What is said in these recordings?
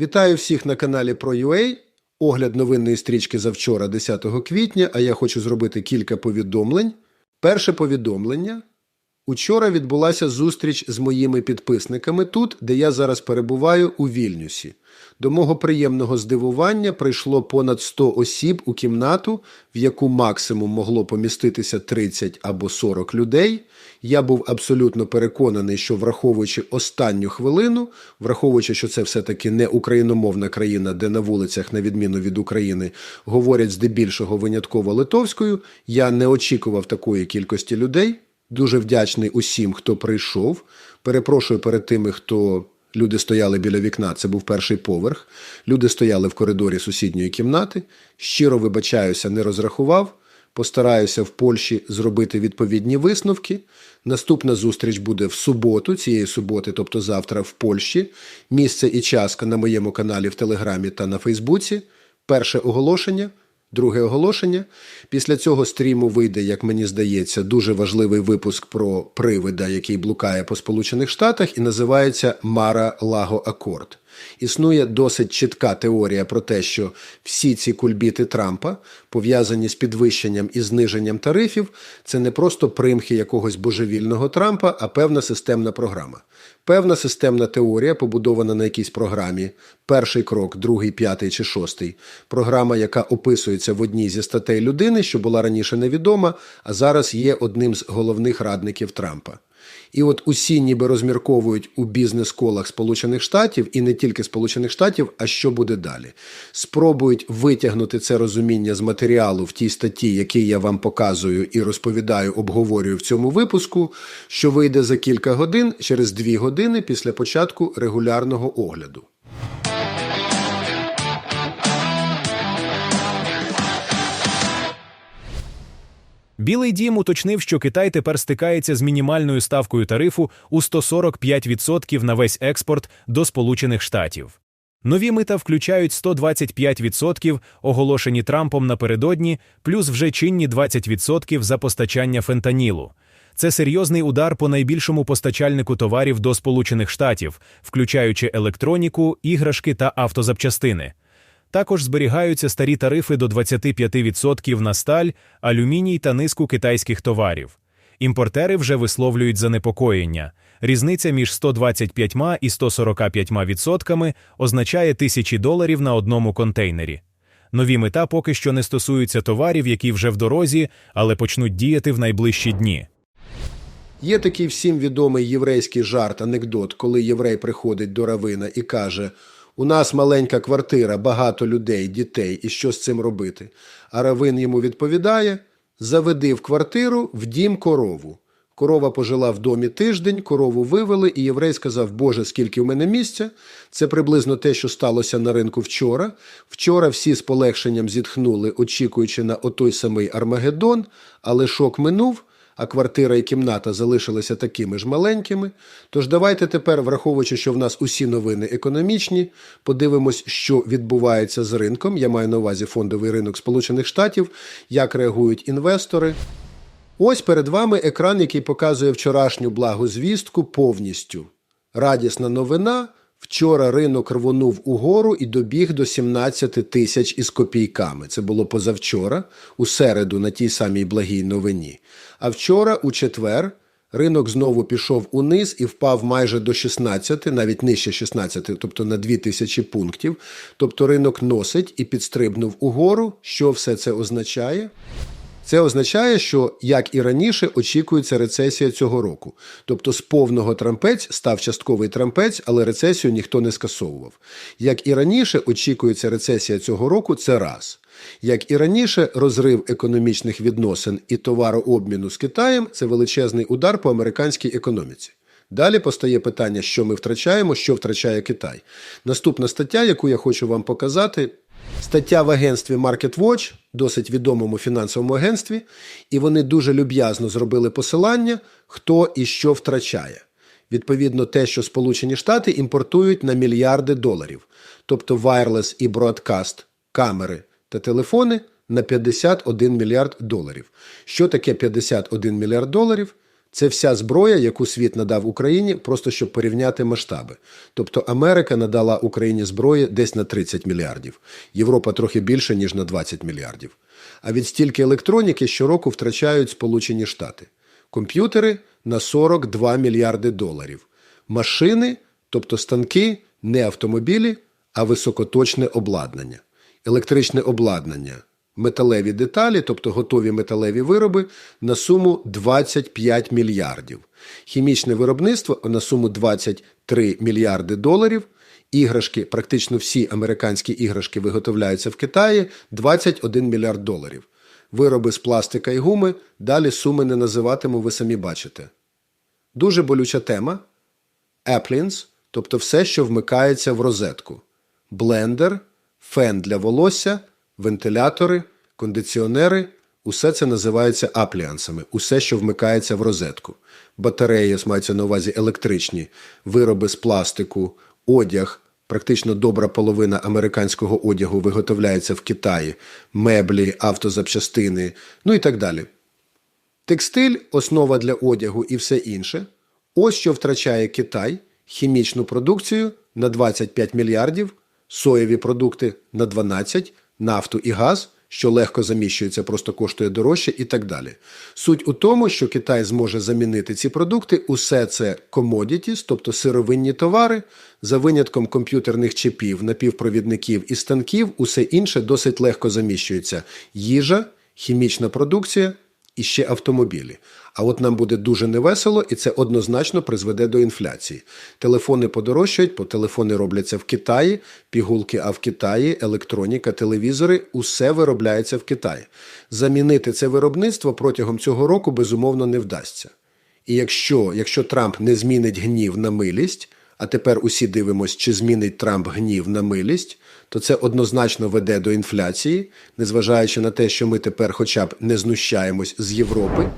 Вітаю всіх на каналі ProUA. Огляд новинної стрічки завчора, 10 квітня, а я хочу зробити кілька повідомлень. Перше повідомлення. Учора відбулася зустріч з моїми підписниками тут, де я зараз перебуваю у Вільнюсі. До мого приємного здивування прийшло понад 100 осіб у кімнату, в яку максимум могло поміститися 30 або 40 людей. Я був абсолютно переконаний, що враховуючи останню хвилину, враховуючи, що це все-таки не україномовна країна, де на вулицях, на відміну від України, говорять здебільшого винятково литовською, я не очікував такої кількості людей. Дуже вдячний усім, хто прийшов. Перепрошую перед тими, хто люди стояли біля вікна. Це був перший поверх. Люди стояли в коридорі сусідньої кімнати. Щиро вибачаюся, не розрахував. Постараюся в Польщі зробити відповідні висновки. Наступна зустріч буде в суботу, цієї суботи, тобто завтра, в Польщі. Місце і час на моєму каналі в Телеграмі та на Фейсбуці. Перше оголошення. Друге оголошення. Після цього стріму вийде, як мені здається, дуже важливий випуск про привида, який блукає по Сполучених Штатах, і називається Мара Лаго Акорд. Існує досить чітка теорія про те, що всі ці кульбіти Трампа, пов'язані з підвищенням і зниженням тарифів, це не просто примхи якогось божевільного Трампа, а певна системна програма. Певна системна теорія, побудована на якійсь програмі, перший крок, другий, п'ятий чи шостий. Програма, яка описується в одній зі статей людини, що була раніше невідома, а зараз є одним з головних радників Трампа. І от усі ніби розмірковують у бізнес-колах Сполучених Штатів і не тільки Сполучених Штатів, а що буде далі. Спробують витягнути це розуміння з матеріалу в тій статті, який я вам показую і розповідаю, обговорюю в цьому випуску, що вийде за кілька годин через дві години після початку регулярного огляду. Білий дім уточнив, що Китай тепер стикається з мінімальною ставкою тарифу у 145% на весь експорт до Сполучених Штатів. Нові мита включають 125%, оголошені Трампом напередодні, плюс вже чинні 20% за постачання фентанілу. Це серйозний удар по найбільшому постачальнику товарів до Сполучених Штатів, включаючи електроніку, іграшки та автозапчастини. Також зберігаються старі тарифи до 25% на сталь, алюміній та низку китайських товарів. Імпортери вже висловлюють занепокоєння. Різниця між 125 і 145% означає тисячі доларів на одному контейнері. Нові мета поки що не стосуються товарів, які вже в дорозі, але почнуть діяти в найближчі дні. Є такий всім відомий єврейський жарт, анекдот, коли єврей приходить до равина і каже: У нас маленька квартира, багато людей, дітей, і що з цим робити? А равин йому відповідає: Заведи в квартиру, в дім корову. Корова пожила в домі тиждень, корову вивели, і єврей сказав, Боже, скільки в мене місця. Це приблизно те, що сталося на ринку вчора. Вчора всі з полегшенням зітхнули, очікуючи на отой самий Армагеддон, але шок минув, а квартира і кімната залишилися такими ж маленькими. Тож давайте тепер, враховуючи, що в нас усі новини економічні, подивимось, що відбувається з ринком. Я маю на увазі фондовий ринок Сполучених Штатів, як реагують інвестори. Ось перед вами екран, який показує вчорашню благу звістку повністю. Радісна новина. Вчора ринок рвонув угору і добіг до 17 тисяч із копійками. Це було позавчора, у середу на тій самій благій новині. А вчора, у четвер, ринок знову пішов униз і впав майже до 16, навіть нижче 16, тобто на 2 тисячі пунктів. Тобто ринок носить і підстрибнув угору. Що все це означає? Це означає, що, як і раніше, очікується рецесія цього року. Тобто з повного трампець став частковий трампець, але рецесію ніхто не скасовував. Як і раніше, очікується рецесія цього року це раз. Як і раніше, розрив економічних відносин і товарообміну з Китаєм це величезний удар по американській економіці. Далі постає питання, що ми втрачаємо, що втрачає Китай. Наступна стаття, яку я хочу вам показати, Стаття в агентстві MarketWatch, досить відомому фінансовому агентстві, і вони дуже люб'язно зробили посилання, хто і що втрачає. Відповідно, те, що Сполучені Штати імпортують на мільярди доларів, тобто wireless і broadcast, камери та телефони на 51 мільярд доларів. Що таке 51 мільярд доларів? Це вся зброя, яку світ надав Україні, просто щоб порівняти масштаби. Тобто Америка надала Україні зброї десь на 30 мільярдів, Європа трохи більше, ніж на 20 мільярдів. А від стільки електроніки щороку втрачають Сполучені Штати. Комп'ютери на 42 мільярди доларів. Машини, тобто станки, не автомобілі, а високоточне обладнання. Електричне обладнання, металеві деталі, тобто готові металеві вироби, на суму 25 мільярдів. Хімічне виробництво на суму 23 мільярди доларів. Іграшки, практично всі американські іграшки виготовляються в Китаї 21 мільярд доларів. Вироби з пластика і гуми, далі суми не називатиму, ви самі бачите. Дуже болюча тема. Appliance, тобто все, що вмикається в розетку. Блендер, фен для волосся, вентилятори, кондиціонери усе це називається апліансами, усе, що вмикається в розетку. Батареї, мається на увазі електричні, вироби з пластику, одяг. Практично добра половина американського одягу виготовляється в Китаї, меблі, автозапчастини, ну і так далі. Текстиль, основа для одягу і все інше. Ось що втрачає Китай хімічну продукцію на 25 мільярдів, соєві продукти на 12, нафту і газ, що легко заміщується, просто коштує дорожче і так далі. Суть у тому, що Китай зможе замінити ці продукти, усе це commodities, тобто сировинні товари, за винятком комп'ютерних чіпів, напівпровідників і станків, усе інше досить легко заміщується. Їжа, хімічна продукція і ще автомобілі. А от нам буде дуже невесело, і це однозначно призведе до інфляції. Телефони подорожчають, бо телефони робляться в Китаї, пігулки, а в Китаї, електроніка, телевізори усе виробляється в Китаї. Замінити це виробництво протягом цього року безумовно не вдасться. І якщо, якщо Трамп не змінить гнів на милість, а тепер усі дивимось, чи змінить Трамп гнів на милість, то це однозначно веде до інфляції, незважаючи на те, що ми тепер хоча б не знущаємось з Європи.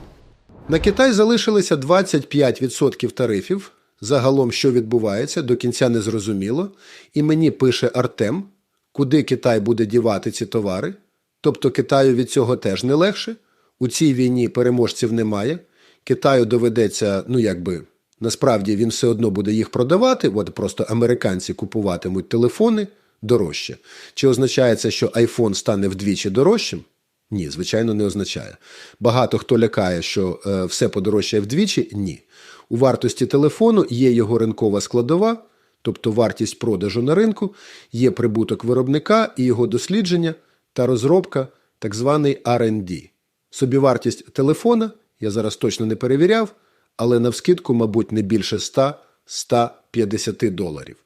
На Китай залишилося 25% тарифів. Загалом, що відбувається, до кінця не зрозуміло. І мені пише Артем, куди Китай буде дівати ці товари. Тобто Китаю від цього теж не легше. У цій війні переможців немає. Китаю доведеться, ну якби, насправді він все одно буде їх продавати, от просто американці купуватимуть телефони дорожче. Чи означає це, що iPhone стане вдвічі дорожчим? Ні, звичайно, не означає. Багато хто лякає, що е, все подорожчає вдвічі. Ні. У вартості телефону є його ринкова складова, тобто вартість продажу на ринку, є прибуток виробника і його дослідження та розробка, так званий R&D. Собівартість телефона я зараз точно не перевіряв, але навскидку, мабуть, не більше 100-150 доларів.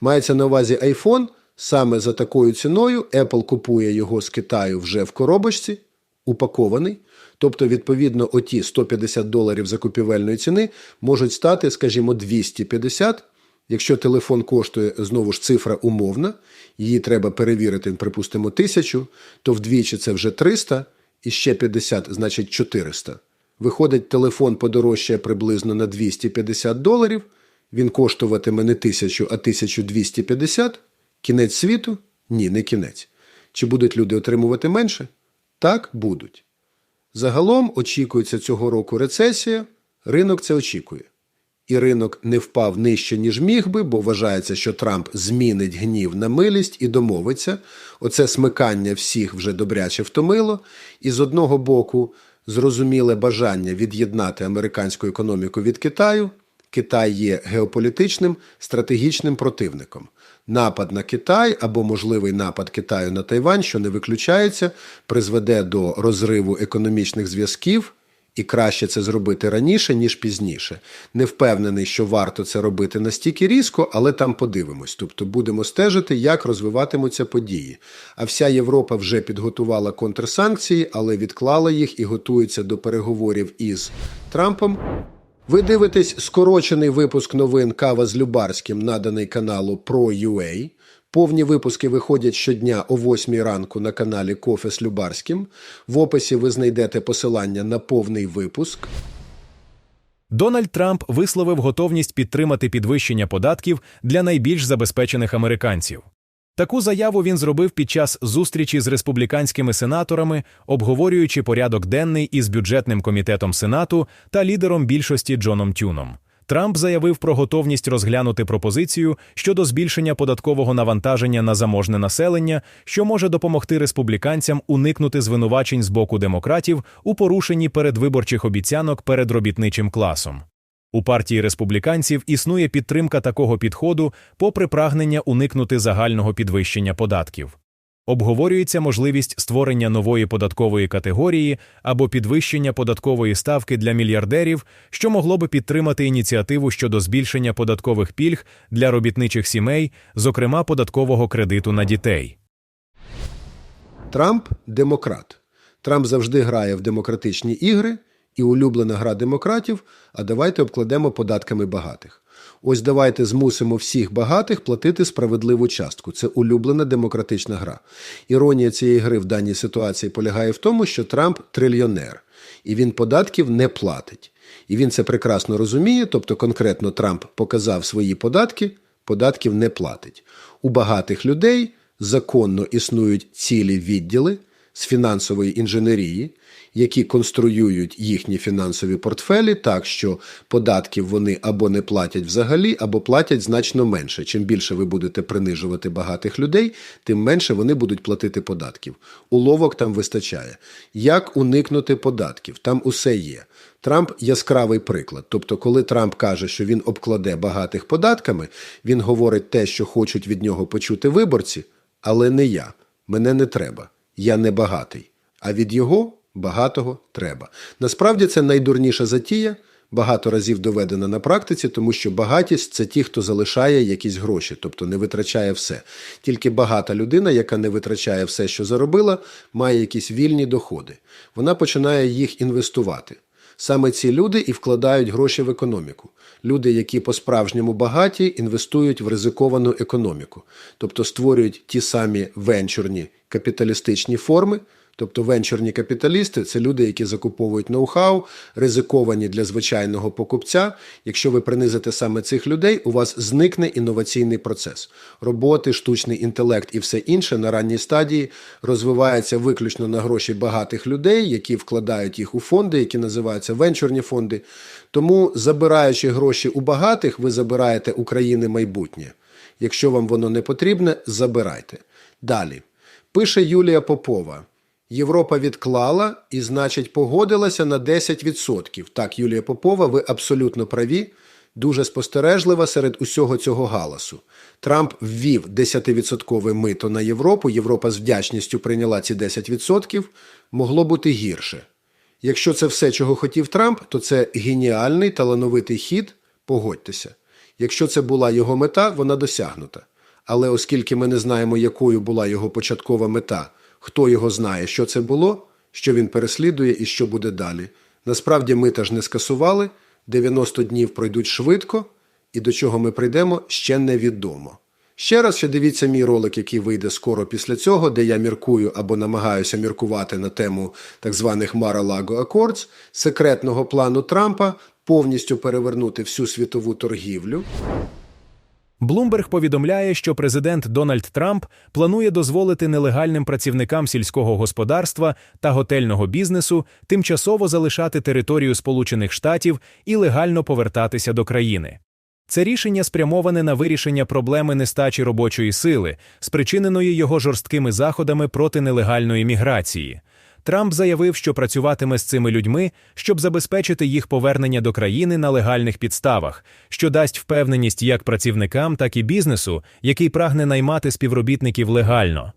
Мається на увазі iPhone. Саме за такою ціною Apple купує його з Китаю вже в коробочці, упакований. Тобто, відповідно, оті 150 доларів закупівельної ціни можуть стати, скажімо, 250. Якщо телефон коштує знову ж цифра умовна, її треба перевірити, припустимо, тисячу, то вдвічі це вже 300 і ще 50, значить 400. Виходить, телефон подорожчає приблизно на 250 доларів. Він коштуватиме не 1000, а 1250. Кінець світу? Ні, не кінець. Чи будуть люди отримувати менше? Так, будуть. Загалом очікується цього року рецесія, ринок це очікує. І ринок не впав нижче, ніж міг би, бо вважається, що Трамп змінить гнів на милість і домовиться. Оце смикання всіх вже добряче втомило. І з одного боку, зрозуміле бажання від'єднати американську економіку від Китаю. Китай є геополітичним стратегічним противником. Напад на Китай або можливий напад Китаю на Тайвань, що не виключається, призведе до розриву економічних зв'язків, і краще це зробити раніше, ніж пізніше. Не впевнений, що варто це робити настільки різко, але там подивимось. Тобто будемо стежити, як розвиватимуться події. А вся Європа вже підготувала контрсанкції, але відклала їх і готується до переговорів із Трампом. Ви дивитесь скорочений випуск новин Кава з Любарським, наданий каналу Pro.ua. Повні випуски виходять щодня о 8 ранку на каналі Кофе з Любарським. В описі ви знайдете посилання на повний випуск. Дональд Трамп висловив готовність підтримати підвищення податків для найбільш забезпечених американців. Таку заяву він зробив під час зустрічі з республіканськими сенаторами, обговорюючи порядок денний із бюджетним комітетом Сенату та лідером більшості Джоном Тюном. Трамп заявив про готовність розглянути пропозицію щодо збільшення податкового навантаження на заможне населення, що може допомогти республіканцям уникнути звинувачень з боку демократів у порушенні передвиборчих обіцянок перед робітничим класом. У партії республіканців існує підтримка такого підходу, попри прагнення уникнути загального підвищення податків. Обговорюється можливість створення нової податкової категорії або підвищення податкової ставки для мільярдерів, що могло би підтримати ініціативу щодо збільшення податкових пільг для робітничих сімей, зокрема податкового кредиту на дітей. Трамп демократ. Трамп завжди грає в демократичні ігри, і улюблена гра демократів. А давайте обкладемо податками багатих. Ось давайте змусимо всіх багатих платити справедливу частку. Це улюблена демократична гра. Іронія цієї гри в даній ситуації полягає в тому, що Трамп трильйонер, і він податків не платить. І він це прекрасно розуміє, тобто конкретно Трамп показав свої податки, податків не платить. У багатих людей законно існують цілі відділи з фінансової інженерії, які конструюють їхні фінансові портфелі так, що податків вони або не платять взагалі, або платять значно менше. Чим більше ви будете принижувати багатих людей, тим менше вони будуть платити податків. Уловок там вистачає. Як уникнути податків? Там усе є. Трамп яскравий приклад. Тобто, коли Трамп каже, що він обкладе багатих податками, він говорить те, що хочуть від нього почути виборці, але не я. Мене не треба. Я не багатий. А від його багатого треба. Насправді це найдурніша затія, багато разів доведена на практиці, тому що багатість це ті, хто залишає якісь гроші, тобто не витрачає все. Тільки багата людина, яка не витрачає все, що заробила, має якісь вільні доходи. Вона починає їх інвестувати. Саме ці люди і вкладають гроші в економіку. Люди, які по-справжньому багаті, інвестують в ризиковану економіку, тобто створюють ті самі венчурні капіталістичні форми. Тобто венчурні капіталісти це люди, які закуповують ноу-хау, ризиковані для звичайного покупця. Якщо ви принизите саме цих людей, у вас зникне інноваційний процес. Роботи, штучний інтелект і все інше на ранній стадії розвивається виключно на гроші багатих людей, які вкладають їх у фонди, які називаються венчурні фонди. Тому, забираючи гроші у багатих, ви забираєте України майбутнє. Якщо вам воно не потрібне, забирайте. Далі. Пише Юлія Попова. Європа відклала і, значить, погодилася на 10%. Так, Юлія Попова, ви абсолютно праві, дуже спостережлива серед усього цього галасу. Трамп ввів 10% мито на Європу. Європа з вдячністю прийняла ці 10%. Могло бути гірше. Якщо це все, чого хотів Трамп, то це геніальний талановитий хід. Погодьтеся. Якщо це була його мета, вона досягнута. Але оскільки ми не знаємо, якою була його початкова мета, хто його знає, що це було, що він переслідує і що буде далі. Насправді ми теж не скасували, 90 днів пройдуть швидко, і до чого ми прийдемо, ще невідомо. Ще раз ще дивіться мій ролик, який вийде скоро після цього, де я міркую або намагаюся міркувати на тему так званих Мара-Лаго Акордс, секретного плану Трампа повністю перевернути всю світову торгівлю. Блумберг повідомляє, що президент Дональд Трамп планує дозволити нелегальним працівникам сільського господарства та готельного бізнесу тимчасово залишати територію Сполучених Штатів і легально повертатися до країни. Це рішення спрямоване на вирішення проблеми нестачі робочої сили, спричиненої його жорсткими заходами проти нелегальної міграції. Трамп заявив, що працюватиме з цими людьми, щоб забезпечити їх повернення до країни на легальних підставах, що дасть впевненість як працівникам, так і бізнесу, який прагне наймати співробітників легально.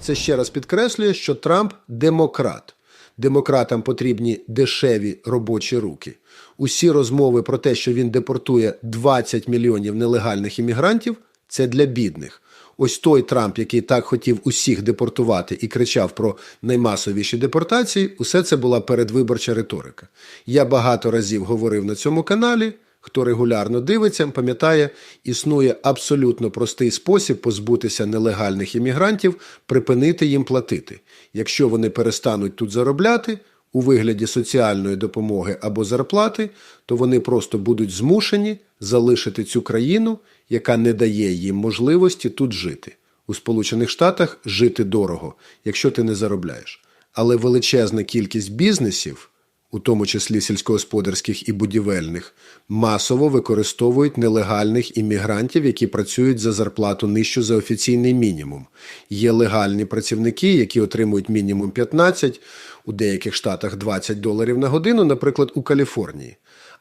Це ще раз підкреслює, що Трамп демократ. Демократам потрібні дешеві робочі руки. Усі розмови про те, що він депортує 20 мільйонів нелегальних іммігрантів, це для бідних. Ось той Трамп, який так хотів усіх депортувати і кричав про наймасовіші депортації, усе це була передвиборча риторика. Я багато разів говорив на цьому каналі. Хто регулярно дивиться, пам'ятає, існує абсолютно простий спосіб позбутися нелегальних іммігрантів, припинити їм платити. Якщо вони перестануть тут заробляти у вигляді соціальної допомоги або зарплати, то вони просто будуть змушені залишити цю країну, яка не дає їм можливості тут жити. У Сполучених Штатах жити дорого, якщо ти не заробляєш. Але величезна кількість бізнесів, у тому числі сільськогосподарських і будівельних, масово використовують нелегальних іммігрантів, які працюють за зарплату нижчу за офіційний мінімум. Є легальні працівники, які отримують мінімум 15, у деяких штатах 20 доларів на годину, наприклад, у Каліфорнії.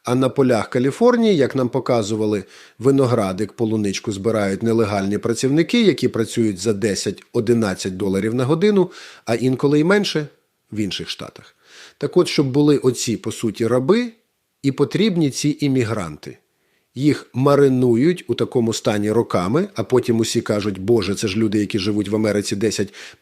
А на полях Каліфорнії, як нам показували, виноградик, полуничку збирають нелегальні працівники, які працюють за 10-11 доларів на годину, а інколи й менше в інших штатах. Так от, щоб були оці, по суті, раби, і потрібні ці іммігранти. Їх маринують у такому стані роками, а потім усі кажуть, Боже, це ж люди, які живуть в Америці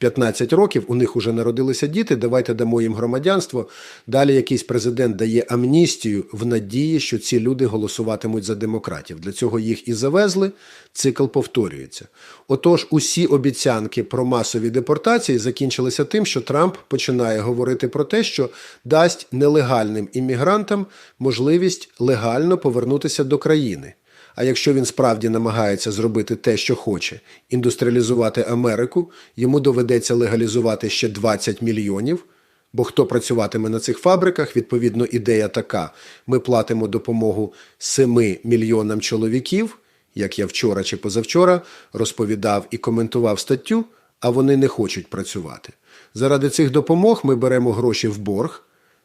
10-15 років, у них вже народилися діти, давайте дамо їм громадянство. Далі якийсь президент дає амністію в надії, що ці люди голосуватимуть за демократів. Для цього їх і завезли, цикл повторюється. Отож, усі обіцянки про масові депортації закінчилися тим, що Трамп починає говорити про те, що дасть нелегальним іммігрантам можливість легально повернутися до країни. А якщо він справді намагається зробити те, що хоче, індустріалізувати Америку, йому доведеться легалізувати ще 20 мільйонів. Бо хто працюватиме на цих фабриках, відповідно, ідея така: ми платимо допомогу 7 мільйонам чоловіків, як я вчора чи позавчора розповідав і коментував статтю, а вони не хочуть працювати. Заради цих допомог ми беремо гроші в борг.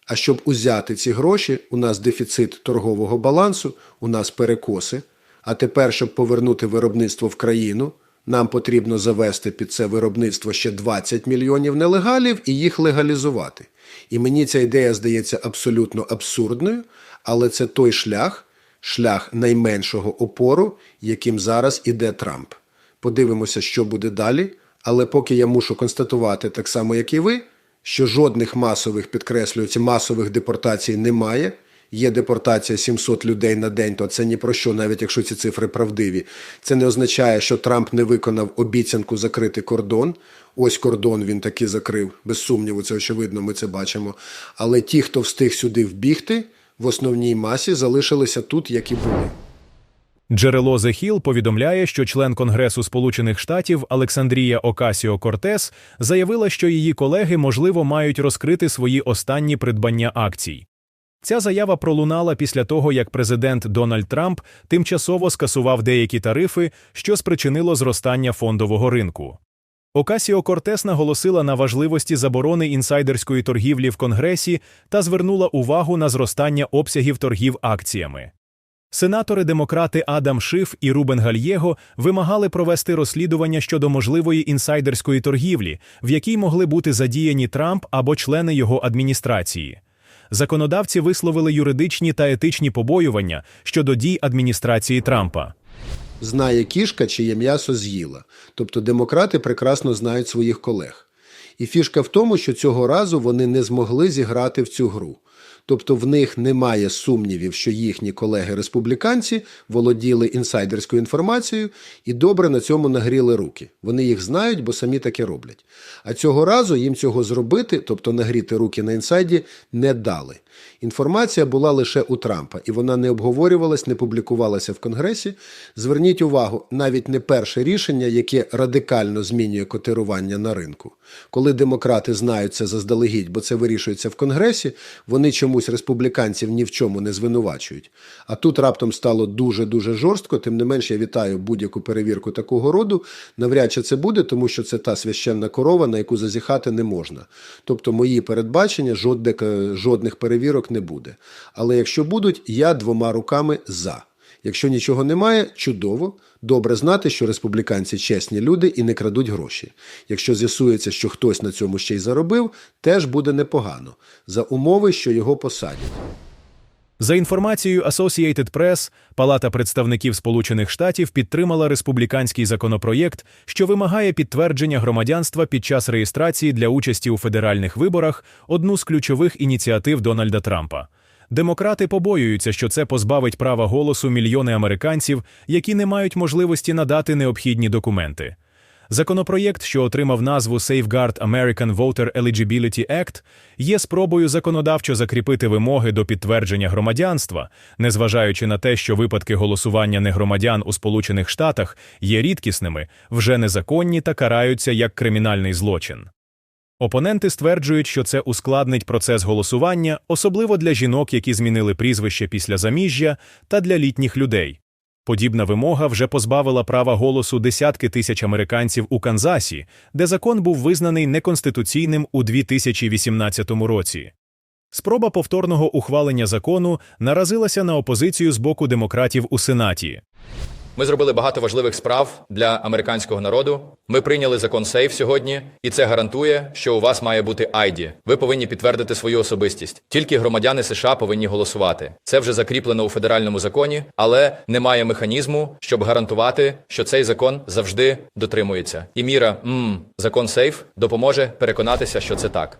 А щоб узяти ці гроші, у нас дефіцит торгового балансу, у нас перекоси. А тепер, щоб повернути виробництво в країну, нам потрібно завести під це виробництво ще 20 мільйонів нелегалів і їх легалізувати. І мені ця ідея здається абсолютно абсурдною, але це той шлях, шлях найменшого опору, яким зараз іде Трамп. Подивимося, що буде далі. Але поки я мушу констатувати, так само, як і ви, що жодних масових, підкреслюється, масових депортацій немає. Є депортація 700 людей на день, то це ні про що, навіть якщо ці цифри правдиві. Це не означає, що Трамп не виконав обіцянку закрити кордон. Ось кордон він таки закрив, без сумніву, це очевидно, ми це бачимо. Але ті, хто встиг сюди вбігти, в основній масі залишилися тут, як і були. Джерело The Hill повідомляє, що член Конгресу Сполучених Штатів Олександрія Окасіо Кортес заявила, що її колеги, можливо, мають розкрити свої останні придбання акцій. Ця заява пролунала після того, як президент Дональд Трамп тимчасово скасував деякі тарифи, що спричинило зростання фондового ринку. Окасіо Кортес наголосила на важливості заборони інсайдерської торгівлі в Конгресі та звернула увагу на зростання обсягів торгів акціями. Сенатори-демократи Адам Шиф і Рубен Гальєго вимагали провести розслідування щодо можливої інсайдерської торгівлі, в якій могли бути задіяні Трамп або члени його адміністрації. Законодавці висловили юридичні та етичні побоювання щодо дій адміністрації Трампа. Знає кішка, чиє м'ясо з'їла. Тобто демократи прекрасно знають своїх колег. І фішка в тому, що цього разу вони не змогли зіграти в цю гру. Тобто в них немає сумнівів, що їхні колеги-республіканці володіли інсайдерською інформацією і добре на цьому нагріли руки. Вони їх знають, бо самі таке роблять. А цього разу їм цього зробити, тобто нагріти руки на інсайді, не дали. Інформація була лише у Трампа, і вона не обговорювалась, не публікувалася в Конгресі. Зверніть увагу, навіть не перше рішення, яке радикально змінює котирування на ринку. Коли демократи знають це заздалегідь, бо це вирішується в Конгресі, вони чомусь республіканців ні в чому не звинувачують. А тут раптом стало дуже-дуже жорстко, тим не менш я вітаю будь-яку перевірку такого роду. Навряд чи це буде, тому що це та священна корова, на яку зазіхати не можна. Тобто мої передбачення жодних, жодних перевірок не буде. Але якщо будуть, я двома руками за. Якщо нічого немає, чудово. Добре знати, що республіканці чесні люди і не крадуть гроші. Якщо з'ясується, що хтось на цьому ще й заробив, теж буде непогано за умови, що його посадять. За інформацією Associated Press, Палата представників Сполучених Штатів підтримала республіканський законопроєкт, що вимагає підтвердження громадянства під час реєстрації для участі у федеральних виборах одну з ключових ініціатив Дональда Трампа. Демократи побоюються, що це позбавить права голосу мільйони американців, які не мають можливості надати необхідні документи. Законопроєкт, що отримав назву Safeguard American Voter Eligibility Act, є спробою законодавчо закріпити вимоги до підтвердження громадянства, незважаючи на те, що випадки голосування негромадян у Сполучених Штатах є рідкісними, вже незаконні та караються як кримінальний злочин. Опоненти стверджують, що це ускладнить процес голосування, особливо для жінок, які змінили прізвище після заміжжя, та для літніх людей. Подібна вимога вже позбавила права голосу десятки тисяч американців у Канзасі, де закон був визнаний неконституційним у 2018 році. Спроба повторного ухвалення закону наразилася на опозицію з боку демократів у Сенаті. Ми зробили багато важливих справ для американського народу. Ми прийняли закон Сейф сьогодні, і це гарантує, що у вас має бути ID. Ви повинні підтвердити свою особистість. Тільки громадяни США повинні голосувати. Це вже закріплено у федеральному законі, але немає механізму, щоб гарантувати, що цей закон завжди дотримується. І міра м, закон Сейф допоможе переконатися, що це так.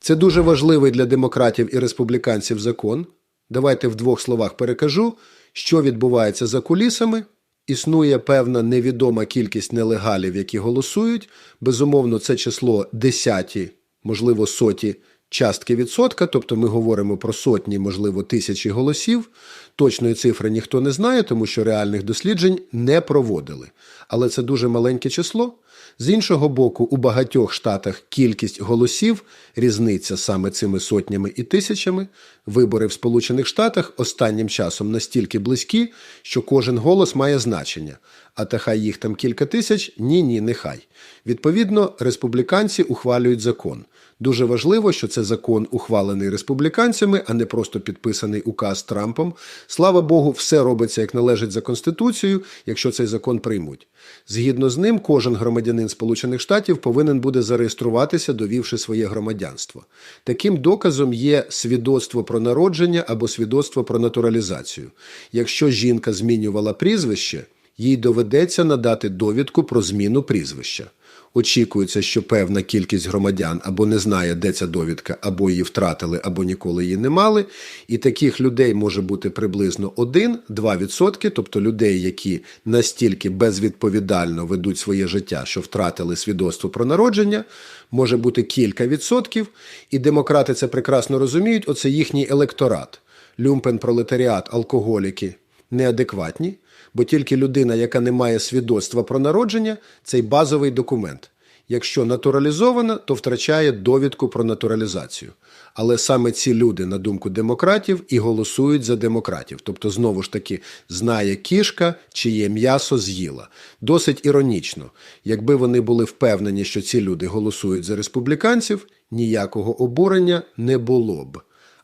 Це дуже важливий для демократів і республіканців закон. Давайте в двох словах перекажу, що відбувається за кулісами. Існує певна невідома кількість нелегалів, які голосують. Безумовно, це число десяті, можливо, соті частки відсотка, тобто ми говоримо про сотні, можливо, тисячі голосів. Точної цифри ніхто не знає, тому що реальних досліджень не проводили. Але це дуже маленьке число. З іншого боку, у багатьох штатах кількість голосів різниця саме цими сотнями і тисячами. Вибори в Сполучених Штатах останнім часом настільки близькі, що кожен голос має значення. А та хай їх там кілька тисяч, ні, ні, нехай. Відповідно, республіканці ухвалюють закон. Дуже важливо, що це закон ухвалений республіканцями, а не просто підписаний указ Трампом. Слава Богу, все робиться як належить за Конституцією, якщо цей закон приймуть. Згідно з ним, кожен громадянин Сполучених Штатів повинен буде зареєструватися, довівши своє громадянство. Таким доказом є свідоцтво про народження або свідоцтво про натуралізацію. Якщо жінка змінювала прізвище, їй доведеться надати довідку про зміну прізвища. Очікується, що певна кількість громадян або не знає, де ця довідка, або її втратили, або ніколи її не мали. І таких людей може бути приблизно 1-2%, тобто людей, які настільки безвідповідально ведуть своє життя, що втратили свідоцтво про народження, може бути кілька відсотків. І демократи це прекрасно розуміють. Оце їхній електорат, люмпен, пролетаріат, алкоголіки неадекватні бо тільки людина, яка не має свідоцтва про народження, цей базовий документ. Якщо натуралізована, то втрачає довідку про натуралізацію. Але саме ці люди, на думку демократів, і голосують за демократів. Тобто, знову ж таки, знає кішка, чиє м'ясо з'їла. Досить іронічно, якби вони були впевнені, що ці люди голосують за республіканців, ніякого обурення не було б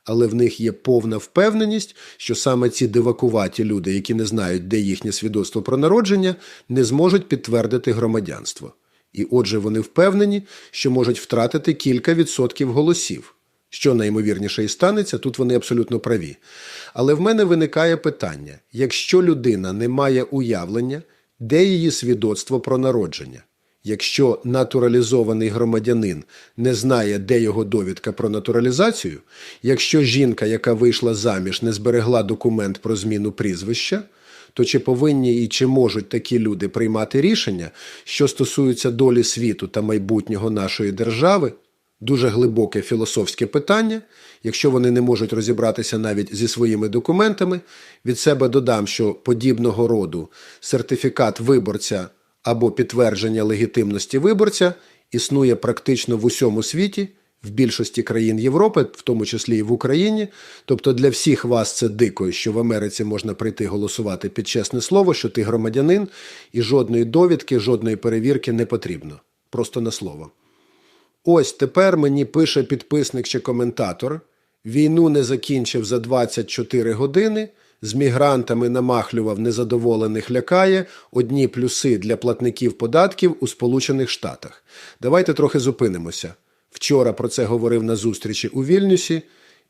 але в них є повна впевненість, що саме ці дивакуваті люди, які не знають, де їхнє свідоцтво про народження, не зможуть підтвердити громадянство. І отже, вони впевнені, що можуть втратити кілька відсотків голосів. Що найімовірніше і станеться, тут вони абсолютно праві. Але в мене виникає питання: якщо людина не має уявлення, де її свідоцтво про народження? Якщо натуралізований громадянин не знає, де його довідка про натуралізацію, якщо жінка, яка вийшла заміж, не зберегла документ про зміну прізвища, то чи повинні і чи можуть такі люди приймати рішення, що стосуються долі світу та майбутнього нашої держави? Дуже глибоке філософське питання. Якщо вони не можуть розібратися навіть зі своїми документами, від себе додам, що подібного роду сертифікат виборця або підтвердження легітимності виборця існує практично в усьому світі, в більшості країн Європи, в тому числі і в Україні. Тобто для всіх вас це дико, що в Америці можна прийти голосувати під чесне слово, що ти громадянин, і жодної довідки, жодної перевірки не потрібно. Просто на слово. Ось тепер мені пише підписник чи коментатор. Війну не закінчив за 24 години з мігрантами намахлював незадоволених лякає одні плюси для платників податків у Сполучених Штатах. Давайте трохи зупинимося. Вчора про це говорив на зустрічі у Вільнюсі,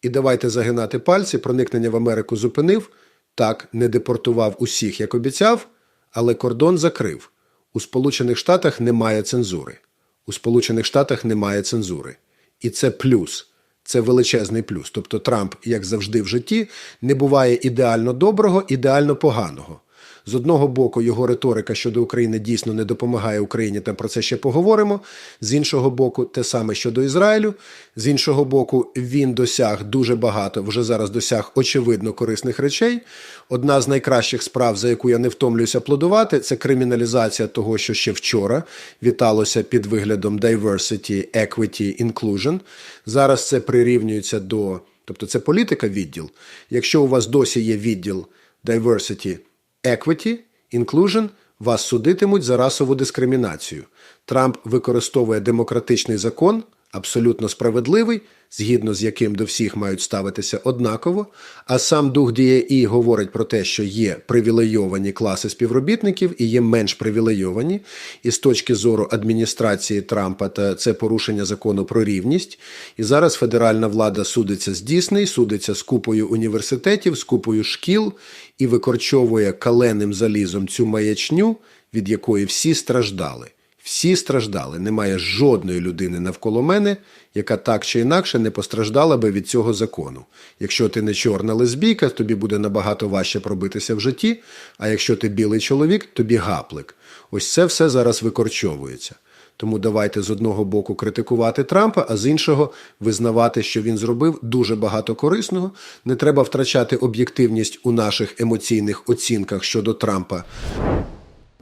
і давайте загинати пальці, проникнення в Америку зупинив. Так, не депортував усіх, як обіцяв, але кордон закрив. У Сполучених Штатах немає цензури. У Сполучених Штатах немає цензури. І це плюс. Це величезний плюс. Тобто Трамп, як завжди в житті, не буває ідеально доброго, ідеально поганого. З одного боку, його риторика щодо України дійсно не допомагає Україні, та про це ще поговоримо. З іншого боку, те саме щодо Ізраїлю. З іншого боку, він досяг дуже багато, вже зараз досяг очевидно корисних речей. Одна з найкращих справ, за яку я не втомлююся аплодувати, це криміналізація того, що ще вчора віталося під виглядом diversity, equity, inclusion. Зараз це прирівнюється до, тобто це політика відділ. Якщо у вас досі є відділ diversity, equity, inclusion, вас судитимуть за расову дискримінацію. Трамп використовує демократичний закон, абсолютно справедливий, згідно з яким до всіх мають ставитися однаково. А сам дух дієї говорить про те, що є привілейовані класи співробітників і є менш привілейовані. І з точки зору адміністрації Трампа та це порушення закону про рівність. І зараз федеральна влада судиться з Дісней, судиться з купою університетів, з купою шкіл і викорчовує каленим залізом цю маячню, від якої всі страждали. Всі страждали. Немає жодної людини навколо мене, яка так чи інакше не постраждала би від цього закону. Якщо ти не чорна лесбійка, тобі буде набагато важче пробитися в житті. А якщо ти білий чоловік, тобі гаплик. Ось це все зараз викорчовується. Тому давайте з одного боку критикувати Трампа, а з іншого визнавати, що він зробив дуже багато корисного. Не треба втрачати об'єктивність у наших емоційних оцінках щодо Трампа.